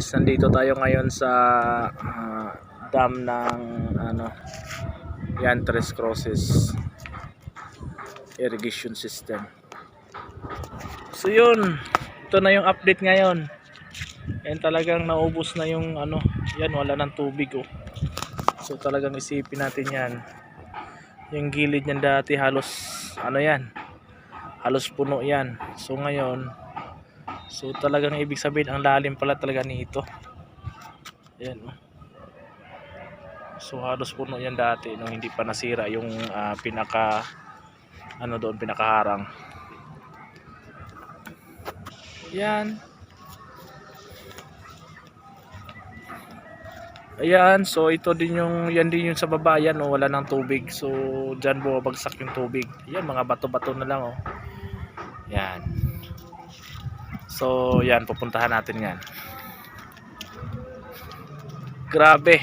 guys, nandito tayo ngayon sa ah, dam ng ano yan Tres Crosses irrigation system. So yun, ito na yung update ngayon. Yan talagang naubos na yung ano, yan wala ng tubig oh. So talagang isipin natin yan. Yung gilid niyan dati halos ano yan, halos puno yan. So ngayon, so talagang ibig sabihin ang lalim pala talaga nito. Ayan oh. So halos puno yan dati nung hindi pa nasira yung ah, pinaka ano doon pinakaharang. Yan. Ayan, so ito din yung yan din yung sa baba yan oh, wala nang tubig. So diyan bumabagsak yung tubig. Yan mga bato-bato na lang oh. Yan. So yan pupuntahan natin yan. Grabe.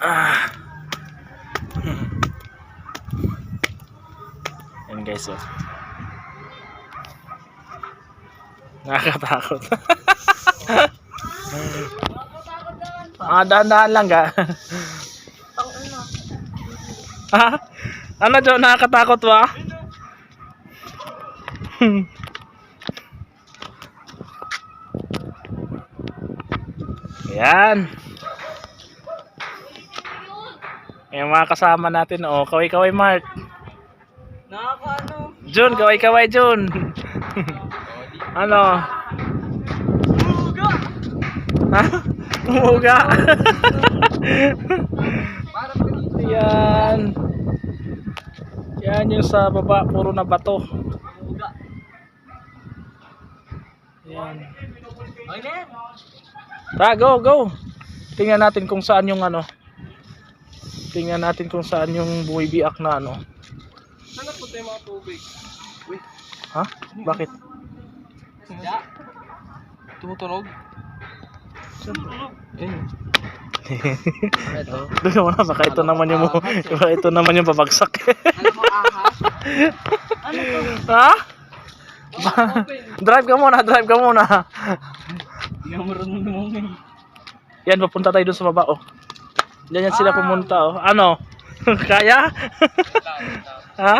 Ah. Yan guys oh. Nakakatakot. ah, dahan-dahan lang ka. ha? Ano Jo, nakakatakot ba? Yan. Yung mga kasama natin, oh, kaway-kaway Mark. Nakakaano? Jun, kaway-kaway Jun. ano? Buga! Ha? Umuga. Parang ganito. Yan. Yan yung sa baba, puro na bato. Buga. Yan. Okay na yan. Tara, go, go. Tingnan natin kung saan yung ano. Tingnan natin kung saan yung buhay biak na ano. Saan napunta yung mga tubig? Uy. Ha? Bakit? Sadya. Tumutunog? Tumutunog. Ayun. Ito. Doon mo na, baka ito naman yung baka ito naman yung babagsak. Ano mo ahas? Ano to? ha? Drive ka muna, drive ka muna. Hindi ako marunong lumungin. Yan, papunta tayo dun sa baba, oh. Yan yan sila Ah. pumunta, oh. Ano? Kaya? ha?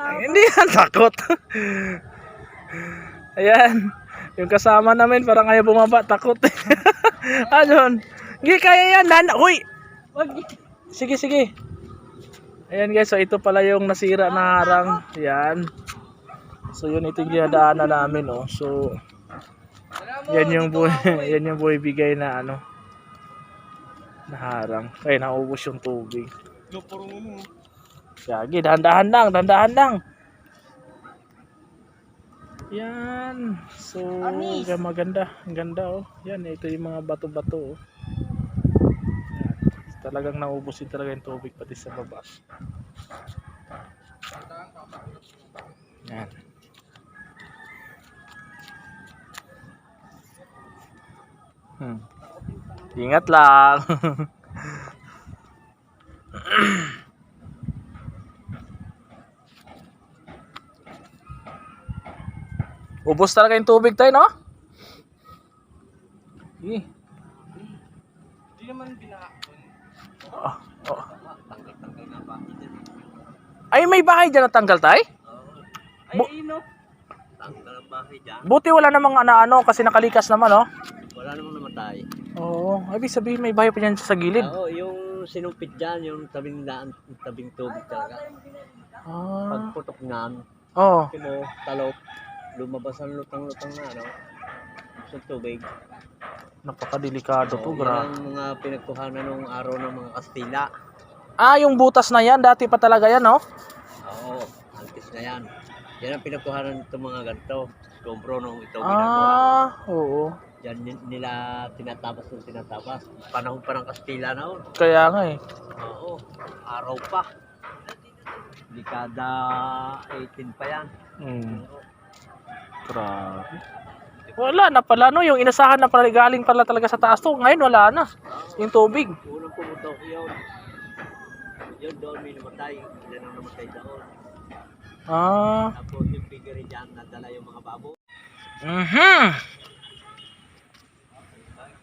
Ay, hindi yan takot. Ayan. Yung kasama namin parang ayaw bumaba, takot. Ayun. Hindi kaya yan. Dan Uy! Sige, sige. Ayan guys, so ito pala yung nasira na harang. Ayan. So yun ito yung dinadaanan namin, oh. So yan yung buhay, yan yung buhay bigay na ano na harang. Ay, naubos yung tubig. Mo. Yagi, dahan-dahan lang, dahan-dahan lang. Yan. So, yan, maganda. Ang ganda, oh. Yan, ito yung mga bato-bato, oh. Yan. Talagang naubos din talaga yung tubig pati sa baba. Yan. Hmm. Ingat lang. Ubos talaga yung tubig tayo, no? Eh. Hindi naman binakon. Oh, oh. Ay, may bahay dyan na tanggal tayo? Ay, Bu- ino. Tanggal ang bahay dyan. Buti wala namang ano, kasi nakalikas naman, oh. Wala namang namatay. Oo, ibig sabihin may bahay pa dyan sa gilid. Oo, yung sinumpit dyan, yung tabing daan, tabing tubig talaga. Ah, Pagputok niyan, oh. mo, talop, lumabas ang lutang-lutang na, ano, sa tubig. Napakadelikado to, Oo, yan grabe. ang mga pinagkuhanan nung araw ng mga Kastila. Ah, yung butas na yan, dati pa talaga yan, oh. Oo, antes na yan. Yan ang pinagkuhanan itong mga ganito. Kumpro nung ito ginagawa. Ah, oo. Yan ni- nila tinatabas ng tinatabas. Panahon pa ng Kastila noon. Kaya nga eh. Oo, araw pa. Dekada 18 pa yan. Hmm. Grabe. Wala na pala, no? Yung inasahan na pala galing pala talaga sa taas to. Ngayon, wala na. Yung tubig. Unang pumutok yun. Yun doon may namatay. Ilan ang namatay doon. Ah, Tapos yung figure dyan, nadala yung mga babo. Mhm.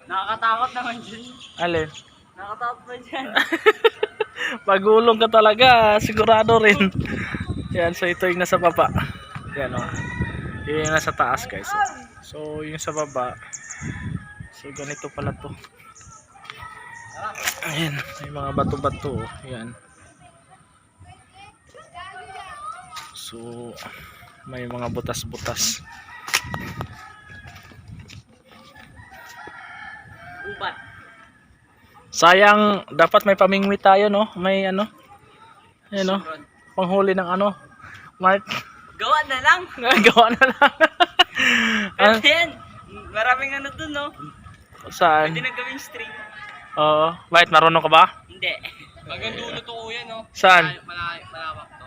Nakakatakot naman dyan. Alin? Nakakatakot ba dyan? Pagulong ka talaga, sigurado rin. Yan, so ito yung nasa baba. Yan o. Yun yung nasa taas guys. So yung sa baba. So ganito pala to. Ayan, may mga bato-bato. oh. Yan. So may mga butas-butas. Ubat. Sayang, dapat may pamingwi tayo no. May ano. Ayan o. Panghuli ng ano. Mark. Gawa na lang. Gawa na lang. Ah, Pwede yan. Maraming ano dun, no? saan? Pwede na gawing string. Oo. Bakit marunong ka ba? Hindi. Hanggang dulo to kuya, no? Saan? Malawak, malawak to.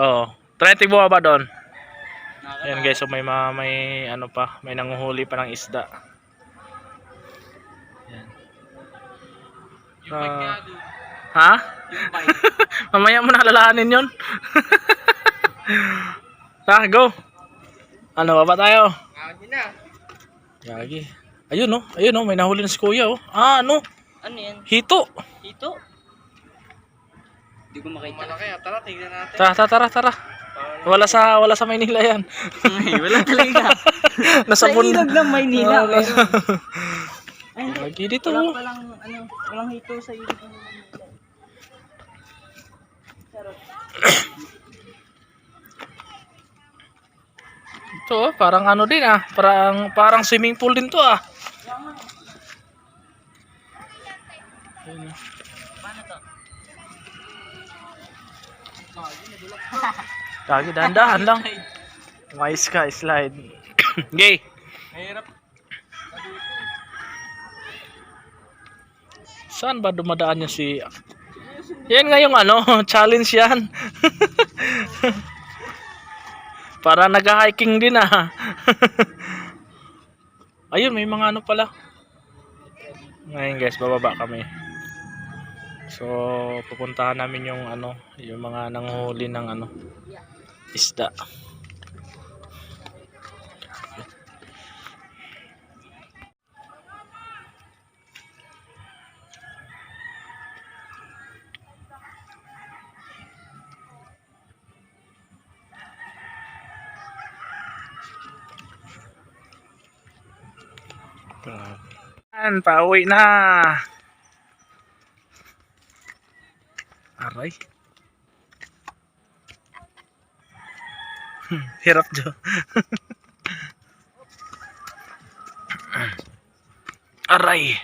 Oo. Try mo ba doon? Ayan guys, so may ma- may ano pa, may nanguhuli pa ng isda. Yung Ah. dun. Ha? Yung bike. Mamaya mo na alalahanin 'yon. Ta, go. Ano ba ba tayo? Din na. Yagi. Ayun oh, ayun oh, may nahuli na si Kuya oh. Ah, ano? Ano yan? Hito. Ito? Hindi ko makita. Malaki ah. Tara, tignan natin. Tara, tara, tara, tara. Wala sa wala sa Maynila 'yan. wala talaga. Nasa Sa bun. ilog ng Maynila. Wala. Ay, hindi. Lagi dito. Walang, oh. walang, ano, walang hito sa. Charot. Ito, oh, parang ano din ah. Parang parang swimming pool din to ah. Ayun, to? Lagi dahan-dahan lang. Mais ka, slide. Gay. Mahirap. Saan ba dumadaan yung si... Yan nga yung ano, challenge yan. Para nag-hiking din ah. Ayun, may mga ano pala. Ngayon guys, bababa kami. So, pupuntahan namin yung ano, yung mga nanghuli ng ano, isda. Yan, pauwi na. Aray. Hmm, Hirap jo. Aray.